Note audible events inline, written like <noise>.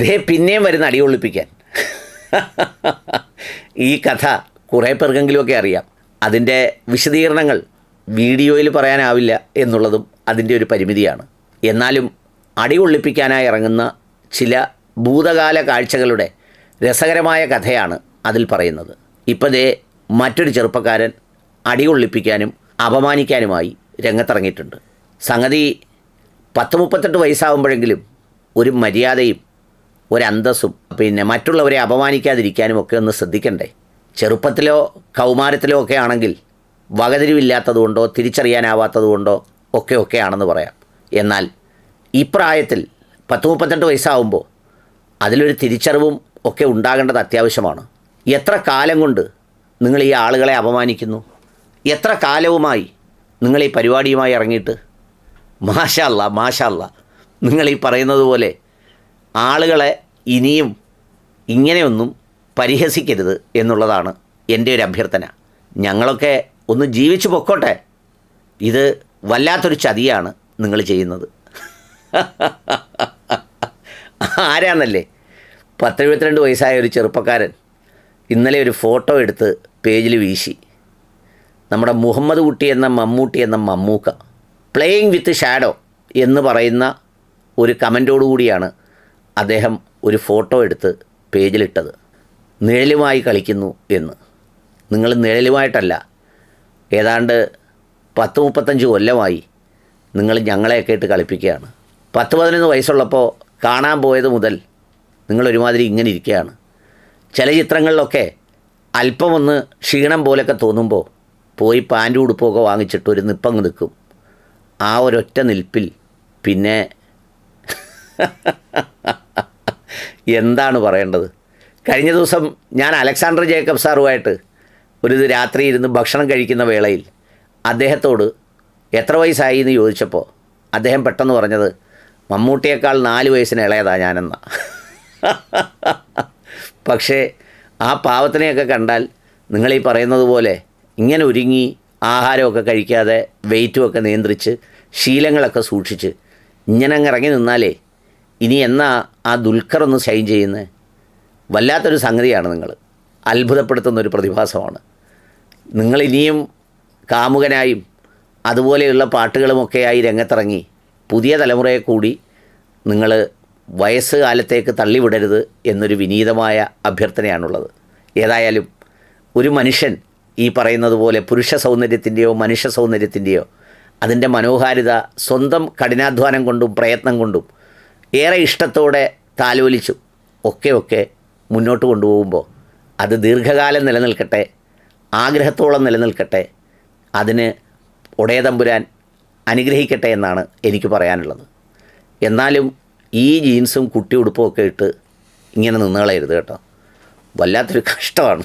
ദേ പിന്നെയും വരുന്ന അടിയൊളിപ്പിക്കാൻ ഈ കഥ കുറേ പേർക്കെങ്കിലുമൊക്കെ അറിയാം. അതിന്റെ വിശദീകരണങ്ങൾ വീഡിയോയിൽ പറയാനാവില്ല എന്നുള്ളതും അതിന്റെ ഒരു പരിമിതിയാണ്. എന്നാലും അടികൊള്ളിപ്പിക്കാനായി ഇറങ്ങുന്ന ചില ഭൂതകാല കാഴ്ചകളുടെ രസകരമായ കഥയാണ് അതിൽ പറയുന്നത്. ഇപ്പോഴേ മറ്റൊരു ചെറുപ്പക്കാരൻ അടികൊള്ളിപ്പിക്കാനും അപമാനിക്കാനുമായി രംഗത്തിറങ്ങിയിട്ടുണ്ട്. സംഗതി പത്ത് മുപ്പത്തെട്ട് വയസ്സാകുമ്പോഴെങ്കിലും ഒരു മര്യാദയും ഒരു അന്തസ്സും പിന്നെ മറ്റുള്ളവരെ അപമാനിക്കാതിരിക്കാനും ഒക്കെ ഒന്ന് ശ്രദ്ധിക്കണ്ടേ. ചെറുപ്പത്തിലോ കൗമാരത്തിലോ ഒക്കെ ആണെങ്കിൽ വകതിരിവില്ലാത്തതുകൊണ്ടോ തിരിച്ചറിയാനാവാത്തതുകൊണ്ടോ ഒക്കെ ഒക്കെ ആണെന്ന് പറയാം. എന്നാൽ ഈ പ്രായത്തിൽ പത്ത് മുപ്പത്തെട്ട് വയസ്സാവുമ്പോൾ അതിലൊരു തിരിച്ചറിവും ഒക്കെ ഉണ്ടാകേണ്ടത് അത്യാവശ്യമാണ്. എത്ര കാലം കൊണ്ട് നിങ്ങൾ ഈ ആളുകളെ അപമാനിക്കുന്നു? എത്ര കാലവുമായി നിങ്ങൾ ഈ പരിപാടിയുമായി ഇറങ്ങിയിട്ട്? മാഷല്ല മാഷല്ല നിങ്ങൾ ഈ പറയുന്നത് പോലെ ആളുകളെ ഇനിയും ഇങ്ങനെയൊന്നും പരിഹസിക്കരുത് എന്നുള്ളതാണ് എന്റെ ഒരു അഭ്യർത്ഥന. ഞങ്ങളൊക്കെ ഒന്ന് ജീവിച്ചു പൊക്കോട്ടെ. ഇത് വല്ലാത്തൊരു ചതിയാണ് നിങ്ങൾ ചെയ്യുന്നത്. ആരാന്നല്ലേ? പത്തെഴുപത്തിരണ്ട് വയസ്സായ ഒരു ചെറുപ്പക്കാരൻ ഇന്നലെ ഒരു ഫോട്ടോ എടുത്ത് പേജിൽ വീശി. നമ്മുടെ മുഹമ്മദ് കുട്ടി എന്ന മമ്മൂട്ടി എന്ന മമ്മൂക്ക പ്ലേയിങ് വിത്ത് ഷാഡോ എന്ന് പറയുന്ന ഒരു കമന്റോടു കൂടിയാണ് അദ്ദേഹം ഒരു ഫോട്ടോ എടുത്ത് പേജിലിട്ടത്. നിഴലുമായി കളിക്കുന്നു എന്ന്. നിങ്ങൾ നിഴലുമായിട്ടല്ല. ഏതാണ്ട് പത്ത് മുപ്പത്തഞ്ച് കൊല്ലമായി നിങ്ങൾ ഞങ്ങളെയൊക്കെ ഇട്ട് കളിപ്പിക്കുകയാണ്. പത്ത് പതിനൊന്ന് വയസ്സുള്ളപ്പോൾ കാണാൻ പോയത് മുതൽ നിങ്ങൾ ഒരുമാതിരി ഇങ്ങനെ ഇരിക്കുകയാണ്. ചില ചിത്രങ്ങളിലൊക്കെ അല്പമൊന്ന് ക്ഷീണം പോലൊക്കെ തോന്നുമ്പോൾ പോയി പാന്റ് ഉടുപ്പൊക്കെ വാങ്ങിച്ചിട്ട് ഒരു നിപ്പങ്ങ് നിൽക്കും. ആ ഒരൊറ്റ നിൽപ്പിൽ പിന്നെ <laughs> എന്താണ് പറയേണ്ടത്? കഴിഞ്ഞ ദിവസം ഞാൻ അലക്സാണ്ടർ ജേക്കബ് സാറുമായിട്ട് ഒരു രാത്രി ഇരുന്ന് ഭക്ഷണം കഴിക്കുന്ന വേളയിൽ അദ്ദേഹത്തോട് എത്ര വയസ്സായി എന്ന് ചോദിച്ചപ്പോൾ അദ്ദേഹം പെട്ടെന്ന് പറഞ്ഞത് മമ്മൂട്ടിയേക്കാൾ നാല് വയസ്സിന് ഇളയതാ ഞാനെന്ന. പക്ഷേ ആ പാവത്തിനെയൊക്കെ കണ്ടാൽ നിങ്ങളീ പറയുന്നത് പോലെ ഇങ്ങനെ ഒരുങ്ങി ആഹാരമൊക്കെ കഴിക്കാതെ വെയിറ്റുമൊക്കെ നിയന്ത്രിച്ച് ശീലങ്ങളൊക്കെ സൂക്ഷിച്ച് ഇങ്ങനെ ഇറങ്ങി നിന്നാലേ ഇനി എന്നാ ആ ദുൽഖർ ഒന്ന് ഷൈൻ ചെയ്യുന്നത് വല്ലാത്തൊരു സംഗതിയാണ് നിങ്ങൾ. അത്ഭുതപ്പെടുത്തുന്ന ഒരു പ്രതിഭാസമാണ്. നിങ്ങൾ ഇനിയും കാമുകനായും അതുപോലെയുള്ള പാട്ടുകളുമൊക്കെയായി രംഗത്തിറങ്ങി പുതിയ തലമുറയെ കൂടി നിങ്ങൾ വയസ്സ് കാലത്തേക്ക് തള്ളിവിടരുത് എന്നൊരു വിനീതമായ അഭ്യർത്ഥനയാണുള്ളത്. ഏതായാലും ഒരു മനുഷ്യൻ ഈ പറയുന്നത് പോലെ പുരുഷ സൗന്ദര്യത്തിന്റെയോ മനുഷ്യ സൗന്ദര്യത്തിന്റെയോ അതിന്റെ മനോഹാരിത സ്വന്തം കഠിനാധ്വാനം കൊണ്ടും പ്രയത്നം കൊണ്ടും ഏറെ ഇഷ്ടത്തോടെ താലോലിച്ചും. ഒക്കെ ഒക്കെ മുന്നോട്ട് കൊണ്ടുപോകുമ്പോൾ അത് ദീർഘകാലം നിലനിൽക്കട്ടെ ആഗ്രഹത്തോളം നിലനിൽക്കട്ടെ അതിന് ഒടയതമ്പുരാൻ അനുഗ്രഹിക്കട്ടെ എന്നാണ് എനിക്ക് പറയാനുള്ളത്. എന്നാലും ഈ ജീൻസും കുട്ടി ഉടുപ്പും ഒക്കെ ഇട്ട് ഇങ്ങനെ നിന്നുകളയരുത് കേട്ടോ. വല്ലാത്തൊരു കഷ്ടമാണ്.